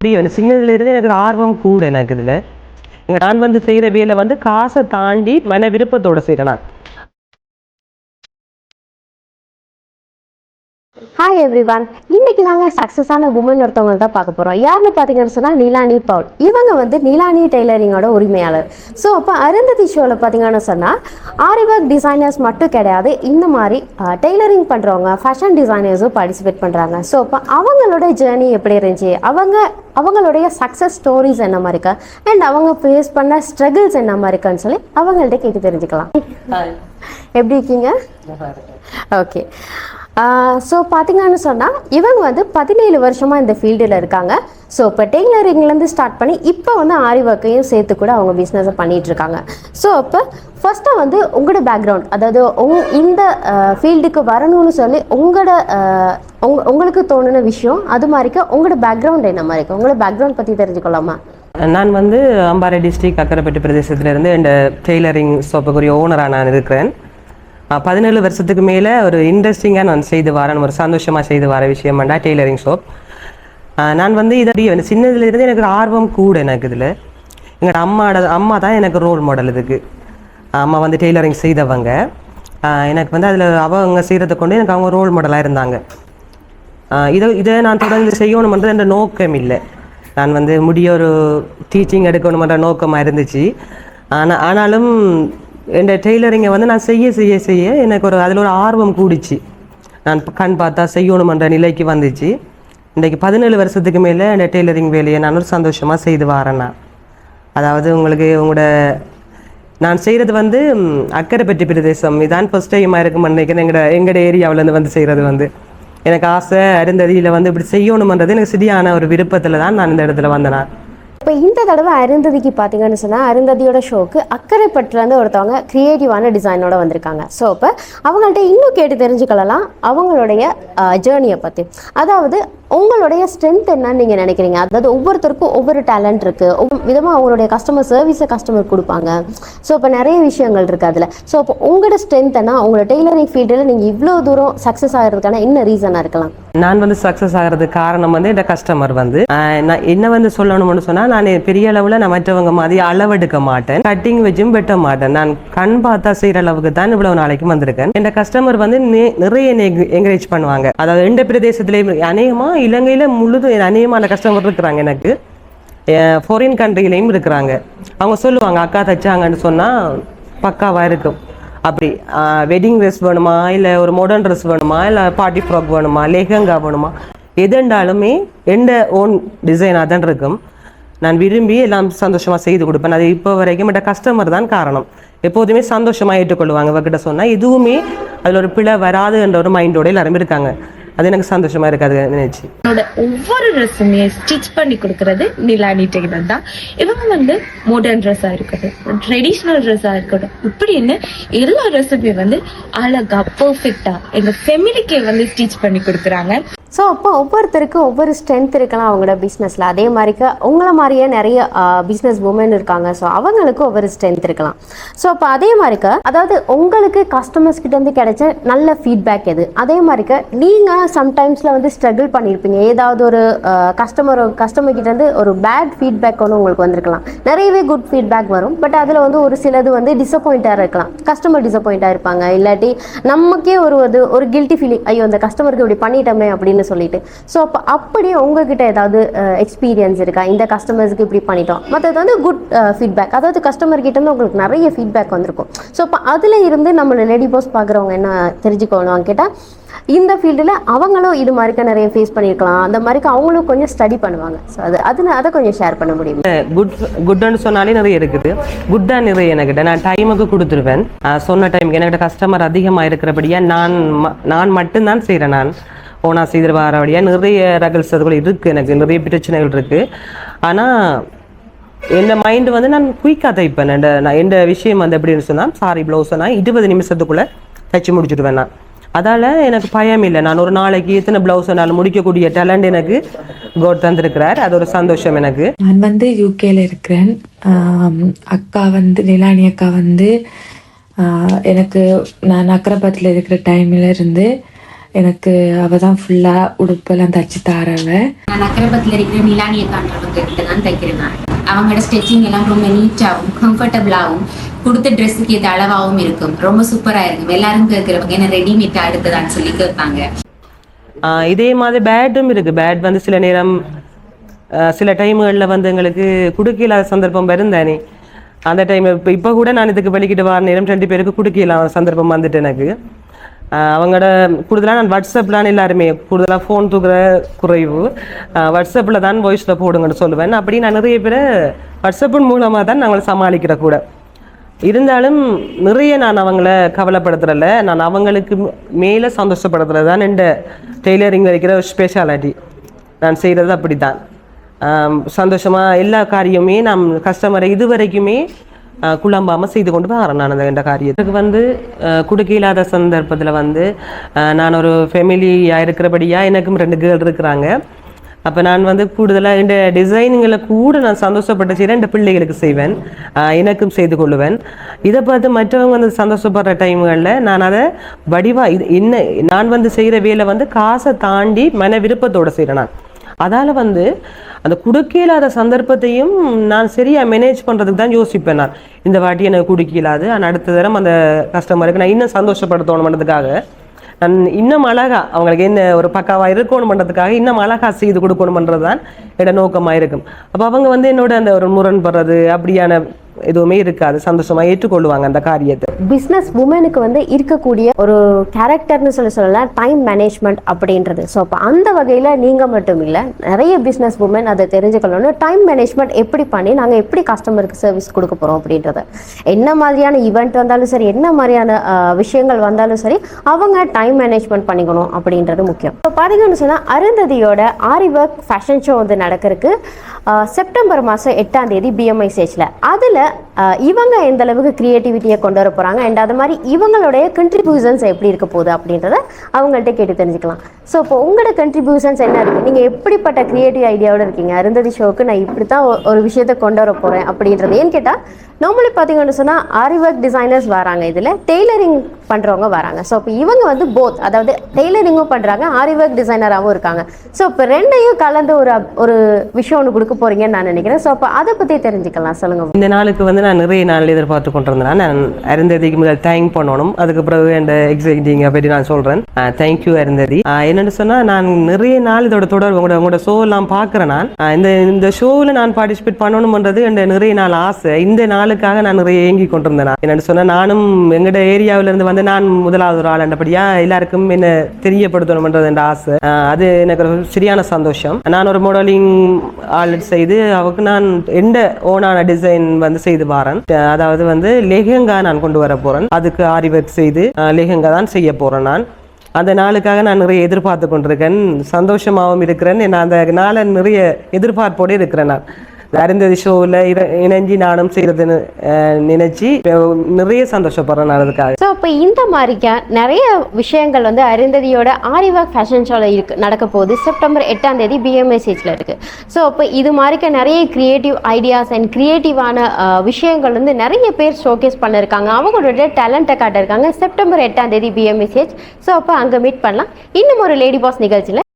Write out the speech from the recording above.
புரியும். சின்னதுல இருந்து எனக்கு ஆர்வம் கூட எனக்கு இதில். இங்க நான் வந்து செய்கிற வேலை வந்து காசை தாண்டி மன விருப்பத்தோடு செய்கிறேன் நான். ஹாய் எவ்ரிவான் இன்னைக்கு நாங்கள் சக்ஸஸான உமன் ஒருத்தவங்க தான் பார்க்க போகிறோம் யாருன்னு பார்த்தீங்கன்னு சொன்னால் நீலானி பவுல். இவங்க வந்து நீலானி டெய்லரிங்கோட உரிமையாளர். ஸோ அப்போ அருந்ததி ஷோவில் பார்த்தீங்கன்னு சொன்னால் ஆரிவர்க் டிசைனர்ஸ் மட்டும் கிடையாது. இந்த மாதிரி டெய்லரிங் பண்ணுறவங்க ஃபேஷன் டிசைனர்ஸும் பார்ட்டிசிபேட் பண்ணுறாங்க ஸோ அப்போ அவங்களோட ஜேர்னி எப்படி இருந்துச்சு? அவங்க அவங்களுடைய சக்ஸஸ் ஸ்டோரிஸ் என்ன மாதிரி இருக்கா? அண்ட் அவங்க ஃபேஸ் பண்ண ஸ்ட்ரகிள்ஸ் என்ன மாதிரி இருக்கான்னு சொல்லி அவங்கள்ட்ட கேட்டு தெரிஞ்சுக்கலாம். எப்படி இருக்கீங்க? ஓகே ஸோ பார்த்தீங்கன்னு சொன்னால் இவங்க வந்து பதினேழு வருஷமாக இந்த ஃபீல்டில் இருக்காங்க. ஸோ இப்போ டெய்லரிங்லேருந்து ஸ்டார்ட் பண்ணி இப்போ வந்து ஆரி ஒர்க்கையும் சேர்த்து கூட அவங்க பிஸ்னஸை பண்ணிகிட்ருக்காங்க ஸோ அப்போ ஃபஸ்ட்டாக வந்து உங்களோட பேக்ரவுண்ட் அதாவது உங் இந்த ஃபீல்டுக்கு வரணும்னு சொல்லி உங்களோட உங் உங்களுக்கு தோணுன விஷயம் அது மாதிரிக்கு உங்களோட பேக்ரவுண்ட் என்ன மாதிரி இருக்கு? உங்களோட பேக்ரவுண்ட் பற்றி தெரிஞ்சுக்கலாமா? நான் வந்து அம்பாறை டிஸ்ட்ரிக்ட் அக்கரைப்பட்டு பிரதேசத்திலேருந்து இந்த டெய்லரிங் ஷாப்புக்குரிய ஓனராக நான் இருக்கிறேன். பதினேழு வருஷத்துக்கு மேலே ஒரு இன்ட்ரெஸ்டிங்காக நான் செய்து வரேன். ஒரு சந்தோஷமாக செய்து வர விஷயம். டெய்லரிங் ஷாப் நான் வந்து இதை சின்னதுலேருந்து எனக்கு ஒரு ஆர்வம் கூட எனக்கு இதில். எங்களோட அம்மாவோட அம்மா தான் எனக்கு ரோல் மாடல் இதுக்கு. அம்மா வந்து டெய்லரிங் செய்தவங்க. எனக்கு வந்து அதில் அவங்க செய்கிறத கொண்டு எனக்கு அவங்க ரோல் மாடலாக இருந்தாங்க. இதை இதை நான் தொடர்ந்து செய்யணுமன்றது என்ற நோக்கம் இல்லை. நான் வந்து முடிய ஒரு டீச்சிங் எடுக்கணுமன்ற நோக்கமாக இருந்துச்சு. ஆனால் ஆனாலும் என் டெய்லரிங்கை வந்து நான் செய்ய செய்ய செய்ய எனக்கு ஒரு அதில் ஒரு ஆர்வம் கூடிச்சு. நான் கண் பார்த்தா செய்யணுமன்ற நிலைக்கு வந்துச்சு. இன்றைக்கு பதினேழு வருஷத்துக்கு மேலே என் டெய்லரிங் வேலையை நான் ஒரு சந்தோஷமாக செய்து வரேன் நான். அதாவது உங்களுக்கு உங்களோட நான் செய்கிறது வந்து அக்கரைப்பட்டி பிரதேசம். இதான் ஃபஸ்ட் டைமாக இருக்கும் நினைக்கிறேன் எங்களோட எங்களோட ஏரியாவிலேருந்து வந்து செய்கிறது வந்து. எனக்கு ஆசை அருந்ததியில் வந்து இப்படி செய்யணுமன்றது எனக்கு சரியான ஒரு விருப்பத்தில் தான் நான் இந்த இடத்துல வந்தேன் இப்போ இந்த தடவை அருந்ததிக்கு பார்த்தீங்கன்னு சொன்னால் அருந்ததியோட ஷோக்கு அக்கறைப்பட்டுலேருந்து ஒருத்தவங்க க்ரியேட்டிவான டிசைனோட வந்திருக்காங்க. ஸோ இப்போ அவங்கள்ட்ட இன்னும் கேட்டு தெரிஞ்சுக்கலாம் அவங்களுடைய ஜேர்னியை பற்றி அதாவது உங்களுடைய ஸ்ட்ரென்த் என்னன்னு நீங்கள் நினைக்கிறீங்க? அதாவது ஒவ்வொருத்தருக்கும் ஒவ்வொரு டேலண்ட் இருக்குது ஒவ்வொரு விதமாக அவங்களுடைய கஸ்டமர் சர்வீஸை கஸ்டமர் கொடுப்பாங்க. ஸோ இப்போ நிறைய விஷயங்கள் இருக்குது அதில். ஸோ அப்போ உங்களோட ஸ்ட்ரென்த் என்ன உங்களோட டெய்லரிங் ஃபீல்டில் நீங்கள் இவ்வளோ தூரம் சக்ஸஸ் ஆகிறதுக்கான என்ன ரீசனாக இருக்கலாம்? நான் வந்து சக்ஸஸ் ஆகிறதுக்கு காரணம் வந்து இந்த கஸ்டமர் வந்து. நான் என்ன வந்து சொல்லணும்னு சொன்னால் நான் பெரிய அளவில் நான் மற்றவங்க மாதிரி அளவெடுக்க மாட்டேன். கட்டிங் வச்சும் வெட்ட மாட்டேன். நான் கண் பார்த்தா செய்கிற அளவுக்கு தான் இவ்வளவு நாளைக்கு வந்திருக்கேன். இந்த கஸ்டமர் வந்து நிறைய என்கரேஜ் பண்ணுவாங்க. அதாவது எந்த பிரதேசத்துலேயும் அநேகமாக இலங்கையில் முழுதும் அநேகமான கஸ்டமர் இருக்கிறாங்க எனக்கு. ஃபாரின் கண்ட்ரிலையும் இருக்கிறாங்க. அவங்க சொல்லுவாங்க அக்கா தைச்சாங்கன்னு சொன்னால் பக்காவாக இருக்கும். அப்படி வெட்டிங் ட்ரெஸ் வேணுமா இல்லை ஒரு மாடர்ன் ட்ரெஸ் வேணுமா இல்லை பார்ட்டி ஃப்ராக் வேணுமா லெஹங்கா வேணுமா எதுண்டாலுமே எந்த ஓன் டிசைனாக தான் இருக்கும். நான் விரும்பி எல்லாம் சந்தோஷமாக செய்து கொடுப்பேன். அது இப்போ வரைக்கும் என்ற கஸ்டமர் தான் காரணம். எப்போதுமே சந்தோஷமாக ஏற்றுக்கொள்வாங்க அவர்கிட்ட சொன்னால் எதுவுமே அதில் ஒரு பிழை வராது என்ற ஒரு மைண்டோட எல்லாருமே இருக்காங்க. அது எனக்கு சந்தோஷமாக இருக்காது நினைச்சு. என்னோட ஒவ்வொரு ட்ரெஸ்ஸுமே ஸ்டிச் பண்ணி கொடுக்கறது நிலானி டெய்லர் தான். இவங்க வந்து மாடர்ன் ட்ரெஸ்ஸாக இருக்கட்டும் ட்ரெடிஷ்னல் ட்ரெஸ்ஸாக இருக்கட்டும் இப்படின்னு எல்லா ட்ரெஸ்ஸுமே வந்து அழகா பர்ஃபெக்டா எங்க ஃபெமிலிக்கே வந்து ஸ்டிச் பண்ணி கொடுக்குறாங்க. ஸோ அப்போ ஒவ்வொருத்தருக்கும் ஒவ்வொரு ஸ்ட்ரென்த் இருக்கலாம் அவங்களோட பிஸ்னஸில் அதே மாதிரிக்கு உங்களை மாதிரியே நிறைய பிஸ்னஸ் உமன் இருக்காங்க. ஸோ அவங்களுக்கு ஒவ்வொரு ஸ்ட்ரென்த் இருக்கலாம். ஸோ அப்போ அதே மாதிரிக்கு அதாவது உங்களுக்கு கஸ்டமர்ஸ் கிட்டேருந்து கிடைச்ச நல்ல ஃபீட்பேக் எது? அதே மாதிரிக்கு நீங்கள் சம்டைம்ஸில் வந்து ஸ்ட்ரகிள் பண்ணியிருப்பீங்க ஏதாவது ஒரு கஸ்டமர் கஸ்டமர் கிட்டேருந்து ஒரு பேட் ஃபீட்பேக் ஒன்று உங்களுக்கு வந்திருக்கலாம். நிறையவே குட் ஃபீட்பேக் வரும். பட் அதில் வந்து ஒரு சிலது வந்து டிசப்பாயிண்ட்டாக இருக்கலாம். கஸ்டமர் டிசப்பாயிண்ட்டாக இருப்பாங்க. இல்லாட்டி நமக்கே ஒரு ஒரு கில்ட்டி ஃபீலிங் ஐயோ அந்த கஸ்டமருக்கு இப்படி பண்ணிட்டோமே அப்படின்னு சொல்லிட்டு. ஸோ அப்போ அப்படியே உங்ககிட்ட ஏதாவது எக்ஸ்பீரியன்ஸ் இருக்கா? இந்த கஸ்டமர்ஸ்க்கு இப்படி பண்ணிட்டோம். மற்றது வந்து குட் ஃபீட்பேக் அதாவது கஸ்டமர் கிட்ட இருந்து உங்களுக்கு நிறைய ஃபீட்பேக் வந்திருக்கும். ஸோ அப்போ அதில் இருந்து நம்மளை லேடி போஸ் பார்க்குறவங்க என்ன தெரிஞ்சுக்கணும் கேட்டால் இந்த ஃபீல்டில் அவங்களும் இது மாதிரிக்க நிறைய ஃபேஸ் பண்ணியிருக்கலாம் அந்த மாதிரிக்கு அவங்களும் கொஞ்சம் ஸ்டடி பண்ணுவாங்க. ஸோ அது அதில் அதை கொஞ்சம் ஷேர் பண்ண முடியும்? குட் குட்னு சொன்னாலே நிறைய இருக்குது. குட்டாக நிறைய என்கிட்ட நான் டைமுக்கு கொடுத்துருவேன். சொன்ன டைமுக்கு என்கிட்ட கஸ்டமர் அதிகமாக இருக்கிறபடியாக நான் ம- நான் மட்டும்தான் செய்கிறேன் நான். ஓனா செய்து வழியாக நிறைய ரகல்ஸ் அதுக்குள்ளே இருக்குது எனக்கு. நிறைய பிரச்சனைகள் இருக்குது ஆனால் என் மைண்டு வந்து நான் குயிக்காக தைப்பேன் இந்த நான் எந்த விஷயம் வந்து எப்படின்னு சொன்னால் சாரி ப்ளவுஸை நான் இருபது நிமிஷத்துக்குள்ளே தைச்சு முடிச்சுடுவேன் நான். அதால் எனக்கு பயம் இல்லை. நான் ஒரு நாளைக்கு எத்தனை ப்ளவுஸ் நான் முடிக்கக்கூடிய டேலண்ட் எனக்கு கோட் தந்திருக்கிறார். அது ஒரு சந்தோஷம் எனக்கு. நான் வந்து யூகேல இருக்கிறேன். அக்கா வந்து நிலானி அக்கா வந்து எனக்கு நான் அக்கரபாத்தில் இருக்கிற டைமில் இருந்து எனக்கு அவ தான் ஃபுல்லாக உடுப்பெல்லாம் தச்சு தாரவ. நான் அக்கரபத்தில் இருக்கிற நிலானியை காண்றவங்க கிட்ட தான் தைக்கிறேன் நான். அவங்களோட ஸ்டிச்சிங் எல்லாம் ரொம்ப நீட்டாகவும் கம்ஃபர்டபுளாகவும் கொடுத்த ட்ரெஸ்ஸுக்கு ஏற்ற அளவாகவும் இருக்கும். ரொம்ப சூப்பராக இருக்கும். எல்லாரும் கேட்குறவங்க என்ன ரெடிமேட் அடுத்ததான்னு சொல்லி கேட்பாங்க. ஆஹ் இதே மாதிரி பேட்டும் இருக்குது பேட் வந்து சில நேரம் சில டைம்களில் வந்து எங்களுக்கு குடுக்க சந்தர்ப்பம் வரும் தானே. அந்த டைம் இப்போ இப்போ கூட நான் இதுக்கு வெளிக்கிட்டு வர நேரம் ரெண்டு பேருக்கு குடுக்க சந்தர்ப்பம் வந்துட்டு எனக்கு. அவங்களோட கூடுதலாக நான் வாட்ஸ்அப்லாம் எல்லாருமே கூடுதலாக ஃபோன் தூக்குற குறைவு. வாட்ஸ்அப்பில் தான் வாய்ஸில் போடுங்கன்னு சொல்லுவேன். அப்படி நான் நிறைய பேரை வாட்ஸ்அப்பின் மூலமாக தான் நாங்கள் சமாளிக்கிற கூட. இருந்தாலும் நிறைய நான் அவங்கள கவலைப்படுத்துறல நான் அவங்களுக்கு மேலே சந்தோஷப்படுத்துறது தான் என் டெய்லரிங் வரைக்கிற ஒரு ஸ்பெஷாலிட்டி நான் செய்கிறது அப்படி தான் சந்தோஷமாக எல்லா காரியமே நம் கஸ்டமரை இது வரைக்குமே குழம்பாமல் செய்து கொண்டு வரேன் நான் அந்த என்ற காரியத்துக்கு வந்து குடுக்க இல்லாத சந்தர்ப்பத்தில் வந்து நான் ஒரு ஃபேமிலியாக இருக்கிறபடியாக எனக்கும் ரெண்டு கேர்ள் இருக்கிறாங்க. அப்போ நான் வந்து கூடுதலாக இந்த டிசைனுங்களை கூட நான் சந்தோஷப்பட்டு செய்கிறேன் இந்த பிள்ளைகளுக்கு செய்வேன் எனக்கும் செய்து கொள்ளுவேன். இதை பார்த்து மற்றவங்க வந்து சந்தோஷப்படுற டைம்களில் நான் அதை வடிவாக இது என்ன நான் வந்து செய்கிற வேலை வந்து காசை தாண்டி மன விருப்பத்தோடு செய்கிறேன் நான். அதால் வந்து அந்த குடுக்க இல்லாத சந்தர்ப்பத்தையும் நான் சரியாக மேனேஜ் பண்ணுறதுக்கு தான் யோசிப்பேன் நான். இந்த வாட்டி எனக்கு குடுக்க இல்லாது ஆனால் அடுத்த தரம் அந்த கஸ்டமருக்கு நான் இன்னும் சந்தோஷப்படுத்தணுன்றதுக்காக நான் இன்னும் அழகா அவங்களுக்கு என்ன ஒரு பக்காவாக இருக்கணுமன்றதுக்காக இன்னும் அழகா செய்து கொடுக்கணுமன்றது தான் என்னோட நோக்கமாக இருக்கும். அப்போ அவங்க வந்து என்னோட அந்த ஒரு முரண்படுறது அப்படியான எதுவுமே இருக்காது சந்தோஷமா ஏற்றுக்கொள்ளுவாங்க அந்த காரியத்தை. பிஸ்னஸ் உமனுக்கு வந்து இருக்கக்கூடிய ஒரு கேரக்டர்னு சொல்லி சொல்லலாம் டைம் மேனேஜ்மெண்ட் அப்படின்றது. ஸோ அப்போ அந்த வகையில் நீங்கள் மட்டும் இல்லை நிறைய பிஸ்னஸ் உமன் அதை தெரிஞ்சுக்கணும்னு டைம் மேனேஜ்மெண்ட் எப்படி பண்ணி நாங்கள் எப்படி கஸ்டமருக்கு சர்வீஸ் கொடுக்க போகிறோம் அப்படின்றத. என்ன மாதிரியான ஈவெண்ட் வந்தாலும் சரி என்ன மாதிரியான விஷயங்கள் வந்தாலும் சரி அவங்க டைம் மேனேஜ்மெண்ட் பண்ணிக்கணும் அப்படின்றது முக்கியம். இப்போ பார்த்தீங்கன்னு சொன்னால் அருந்ததியோட ஆரி ஒர்க் ஃபேஷன் ஷோ வந்து நடக்கிறதுக்கு செப்டம்பர் மாதம் எட்டாம் தேதி பிஎம்ஐ ஸ்டேஜில் அதில் இவங்க எந்த அளவுக்கு க்ரியேட்டிவிட்டியை கொண்டு வர போகிறாங்க அண்ட் அது மாதிரி இவங்களுடைய கண்ட்ரிபியூஷன்ஸ் எப்படி இருக்க போகுது அப்படின்றத அவங்கள்ட்ட கேட்டு தெரிஞ்சுக்கலாம். ஸோ இப்போ உங்களோட கண்ட்ரிபியூஷன்ஸ் என்ன இருக்குது நீங்கள் எப்படிப்பட்ட க்ரியேட்டிவ் ஐடியாவோட இருக்கீங்க? அருந்ததி ஷோக்கு நான் இப்படி தான் ஒரு விஷயத்தை கொண்டு வர போகிறேன் அப்படின்றது. ஏன்னு கேட்டால் நார்மலி பார்த்தீங்கன்னு சொன்னால் ஆரி ஒர்க் டிசைனர்ஸ் வராங்க இதில் டெய்லரிங் பண்ணுறவங்க வராங்க. ஸோ இப்போ இவங்க வந்து போத் அதாவது டெய்லரிங்கும் பண்ணுறாங்க ஆரி ஒர்க் டிசைனராகவும் இருக்காங்க. ஸோ இப்போ ரெண்டையும் கலந்து ஒரு ஒரு விஷயம் ஒன்று கொடுக்க போகிறீங்கன்னு நான் நினைக்கிறேன். ஸோ அப்போ அதை பற்றி தெரிஞ்சுக்கலாம். சொல்லுங்கள் இந்த நாளுக்கு வந்து நான் நிறைய நாள் எதிர்பார்த்து கொண்டிருந்தேன். நான் அருந்ததிக்கு முதல் தேங்க் பண்ணணும். அதுக்கு பிறகு இந்த எக்ஸைட்டிங்கை பற்றி நான் சொல்கிறேன் தேங்க்யூ அருந்ததி. என்ன என்னென்னு சொன்னால் நான் நிறைய நாள் இதோட தொடர்பு உங்களோட உங்களோட ஷோ எல்லாம் பார்க்குறேன் நான் இந்த இந்த ஷோவில் நான் பார்ட்டிசிபேட் பண்ணணும்ன்றது என் நிறைய நாள் ஆசை. இந்த நாளுக்காக நான் நிறைய ஏங்கி கொண்டிருந்தேன். நான் என்னென்னு சொன்னால் நானும் எங்களோட ஏரியாவிலேருந்து வந்து நான் முதலாவது ஒரு ஆள் என்றபடியா எல்லாருக்கும் என்ன தெரியப்படுத்தணும்ன்றது என் ஆசை. அது எனக்கு ஒரு சரியான சந்தோஷம். நான் ஒரு மாடலிங் ஆள் செய்து அவருக்கு நான் எந்த ஓனான டிசைன் வந்து செய்து வரேன். அதாவது வந்து லெஹெங்கா நான் கொண்டு வர போகிறேன் அதுக்கு ஆரி ஒர்க் செய்து லெஹெங்கா தான் செய்ய போகிறேன் நான். அந்த நாளுக்காக நான் நிறைய எதிர்பார்த்து கொண்டிருக்கேன். சந்தோஷமாகவும் இருக்கிறேன். நான் அந்த நாளை நிறைய எதிர்பார்ப்போடு இருக்கிறேன் நான். அருந்ததி ஷோவில் இணைஞ்சி நானும் செய்யறதுன்னு அஹ், நிறைய சந்தோஷப்படுறேன் நான் அதுக்காக. ஸோ இப்போ இந்த மாதிரிக்கா நிறைய விஷயங்கள் வந்து அருந்ததியோட ஆரிவாக் ஃபேஷன் ஷோவில் இருக்கு நடக்க போகுது. செப்டம்பர் எட்டாம் தேதி பிஎம்எஸ்ஹெச்சில் இருக்கு. ஸோ இப்போ இது மாதிரிக்க நிறைய கிரியேட்டிவ் ஐடியாஸ் அண்ட் கிரியேட்டிவான விஷயங்கள் வந்து நிறைய பேர் ஷோகேஸ் பண்ணிருக்காங்க. அவங்களோட டேலண்ட்டை காட்டிருக்காங்க செப்டம்பர் எட்டாம் தேதி பிஎம்எஸ்ஹெச் ஸோ அப்போ அங்கே மீட் பண்ணலாம். இன்னும் ஒரு லேடி பாஸ் நிகழ்ச்சியில்